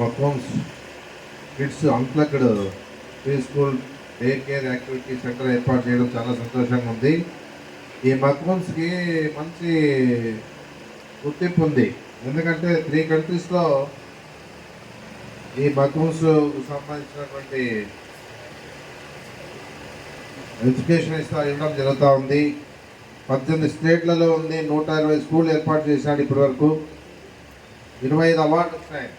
మొత్తం kids unplugged pre school day care activity centre ఏర్పాటు చేయడం చాలా సంతోషంగా ఉంది. ఈ మక్మన్స్కి మంచి గుర్తింపు ఉంది. ఎందుకంటే త్రీ కంట్రీస్లో ఈ మక్మన్స్ సంబంధించినటువంటి ఎడ్యుకేషన్ ఇస్తా ఇవ్వడం జరుగుతూ ఉంది. పద్దెనిమిది స్టేట్లలో ఉంది నూట ఇరవై స్కూల్ ఏర్పాటు చేశాడు ఇప్పటి వరకు ఇరవై ఐదు అవార్డు వచ్చినాయి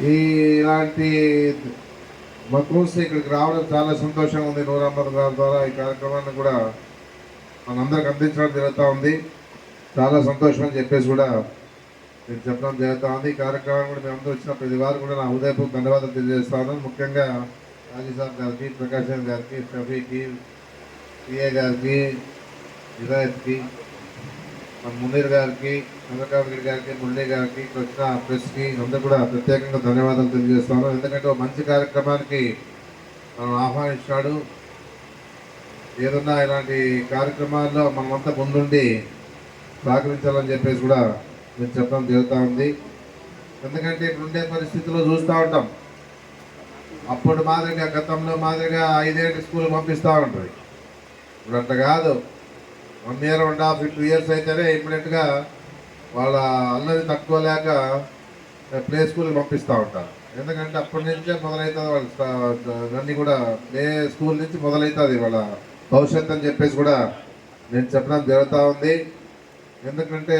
ఇలాంటి మక్రూస్ ఇక్కడికి రావడం చాలా సంతోషంగా ఉంది. నూర్ గారి ద్వారా ఈ కార్యక్రమాన్ని కూడా మనందరికి అందించడం జరుగుతూ ఉంది. చాలా సంతోషం అని చెప్పేసి కూడా నేను చెప్పడం జరుగుతూ ఉంది. ఈ కార్యక్రమం కూడా మేము అందరూ వచ్చిన ప్రతి వారు కూడా నా హృదయపూర్వక ధన్యవాదాలు తెలియజేస్తాను. ముఖ్యంగా రాజీసాబ్ గారికి ప్రకాశం గారికి షఫీకి పిఏ గారికి హిదాయత్కి మన మునీర్ గారికి చంద్రకాంత్ గారికి మురళి గారికి వచ్చిన ప్రెస్కి అందరూ కూడా ప్రత్యేకంగా ధన్యవాదాలు తెలియజేస్తాను. ఎందుకంటే ఒక మంచి కార్యక్రమానికి మనం ఆహ్వానించాడు. ఏదన్నా ఇలాంటి కార్యక్రమాల్లో మనమంతా ముందుండి సహకరించాలని చెప్పేసి కూడా నేను చెప్పడం జరుగుతూ ఉంది. ఎందుకంటే ఇప్పుడు ఉండే పరిస్థితుల్లో చూస్తూ ఉంటాం. అప్పుడు మాదిరిగా గతంలో మాదిరిగా ఐదేళ్ళు స్కూల్ పంపిస్తూ ఉంటుంది ఇప్పుడు అట్లా కాదు. One year one half two years అయితేనే ఇమ్మీడియట్గా వాళ్ళ అల్లరి లేక ప్లే స్కూల్కి పంపిస్తూ ఉంటారు. ఎందుకంటే అప్పటి నుంచే మొదలవుతుంది వాళ్ళ అన్నీ కూడా ప్లే స్కూల్ నుంచి మొదలవుతుంది వాళ్ళ భవిష్యత్తు అని చెప్పేసి కూడా నేను చెప్పడం జరుగుతూ ఉంది. ఎందుకంటే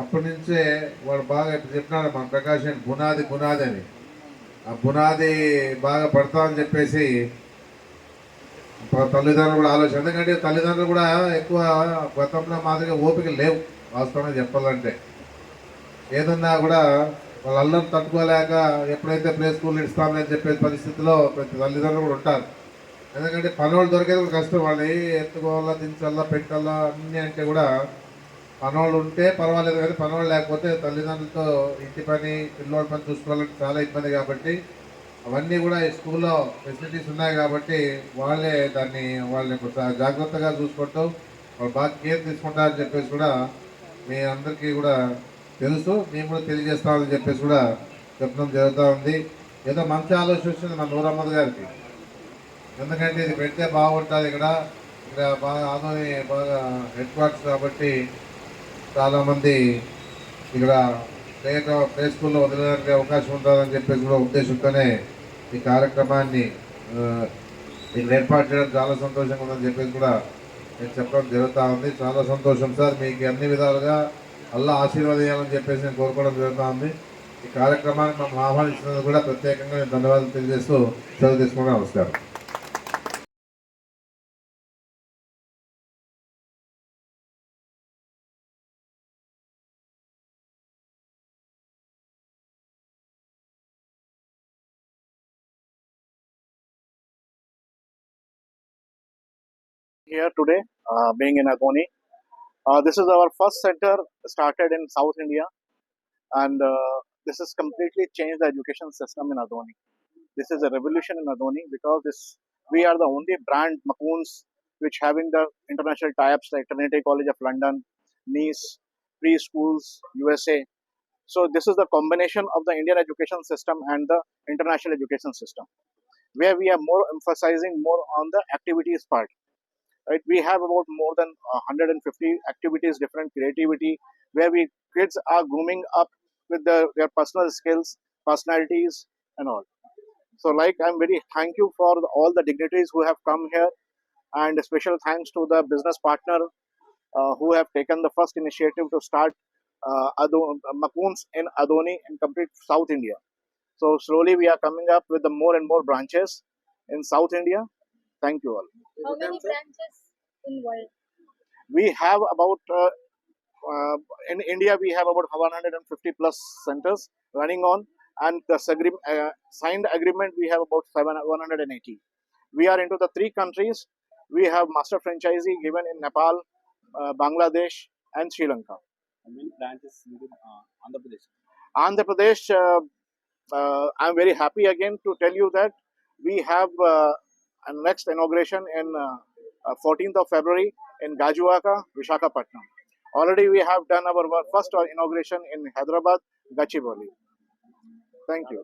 అప్పటి నుంచే వాడు బాగా ఇప్పుడు చెప్పినాడు మన ప్రకాశం బునాది బునాది అని. ఆ బునాది బాగా పడతామని చెప్పేసి తల్లిదండ్రులు కూడా ఆలోచన. ఎందుకంటే తల్లిదండ్రులు కూడా ఎక్కువ గతంలో మాదిరిగా ఓపిక లేవు వాస్తవంగా చెప్పాలంటే. ఏదన్నా కూడా వాళ్ళ అల్లరి తట్టుకోలేక ఎప్పుడైతే ప్లే స్కూల్ ఇస్తామని చెప్పే పరిస్థితిలో ప్రతి తల్లిదండ్రులు కూడా ఉంటారు. ఎందుకంటే పనోళ్ళు దొరికేది కూడా కష్టం వాళ్ళు. ఎత్తుకోవాలా దించాలా పెట్టాలా అన్నీ అంటే కూడా పనోళ్ళు ఉంటే పర్వాలేదు కానీ పనోళ్ళు లేకపోతే తల్లిదండ్రులతో ఇంటి పని పిల్లోళ్ళ పని చూసుకోవాలంటే చాలా ఇబ్బంది కాబట్టి అవన్నీ కూడా ఈ స్కూల్లో ఫెసిలిటీస్ ఉన్నాయి కాబట్టి వాళ్ళే దాన్ని వాళ్ళని కొంచెం జాగ్రత్తగా చూసుకుంటూ వాళ్ళు బాగా కేర్ తీసుకుంటారని చెప్పేసి కూడా మీ అందరికీ కూడా తెలుసు. మేము కూడా తెలియజేస్తామని చెప్పేసి కూడా చెప్పడం జరుగుతూ ఉంది. ఏదో మంచి ఆలోచన వచ్చింది మన నూర్ గారికి. ఎందుకంటే ఇది పెడితే బాగుంటుంది ఇక్కడ. ఇక్కడ బాగా ఆదోని బాగా హెడ్ క్వార్టర్స్ కాబట్టి చాలామంది ఇక్కడ ప్లే ప్లే స్కూల్లో వదిలేడానికి అవకాశం ఉంటుందని చెప్పేసి కూడా ఉద్దేశంతోనే ఈ కార్యక్రమాన్ని ఆ, ఇక్కడ ఏర్పాటు చేయడం చాలా సంతోషంగా ఉందని చెప్పేసి కూడా నేను చెప్పడం జరుగుతూ ఉంది. చాలా సంతోషం సార్. మీకు అన్ని విధాలుగా అల్లా ఆశీర్వాదం చెప్పేసి నేను కోరుకోవడం జరుగుతూ ఉంది. ఈ కార్యక్రమాన్ని మనం ఆహ్వానించినందుకు కూడా ప్రత్యేకంగా నేను ధన్యవాదాలు తెలియజేస్తూ సెలవు తీసుకోవడం నమస్కారం. Here today, uh, being in Agoni. Uh, this is our first center started in South India, and uh, this has completely changed the education system in Adoni. This is a revolution in Adoni because this we are the only brand Macoons which having the international tie-ups like Trinity College of London, Nice, preschools, USA. So this is the combination of the Indian education system and the international education system, where we are more emphasizing more on the activities part right we have about more than uh, 150 activities different creativity where we kids are grooming up with the, their personal skills personalities and all so like i'm very thank you for all the dignitaries who have come here and special thanks to the business partner uh, who have taken the first initiative to start uh, Ado- Macoons in Adoni in complete South India. So slowly we are coming up with the more and more branches in South India. Thank you all. How many branches in world? we have about uh, uh, in India we have about 150 plus centers running on, and the uh, signed agreement we have about seven, 180. We are into the three countries. We have master franchisee given in Nepal, uh, Bangladesh, and Sri Lanka. How many branches in uh, Andhra Pradesh? Andhra Pradesh, uh, uh, I'm very happy again to tell you that we have uh, a next inauguration in uh, uh, 14th of February in Gajuaka, Vishakhapatnam. Already we have done our first inauguration in Hyderabad, Gachibowli. Thank you.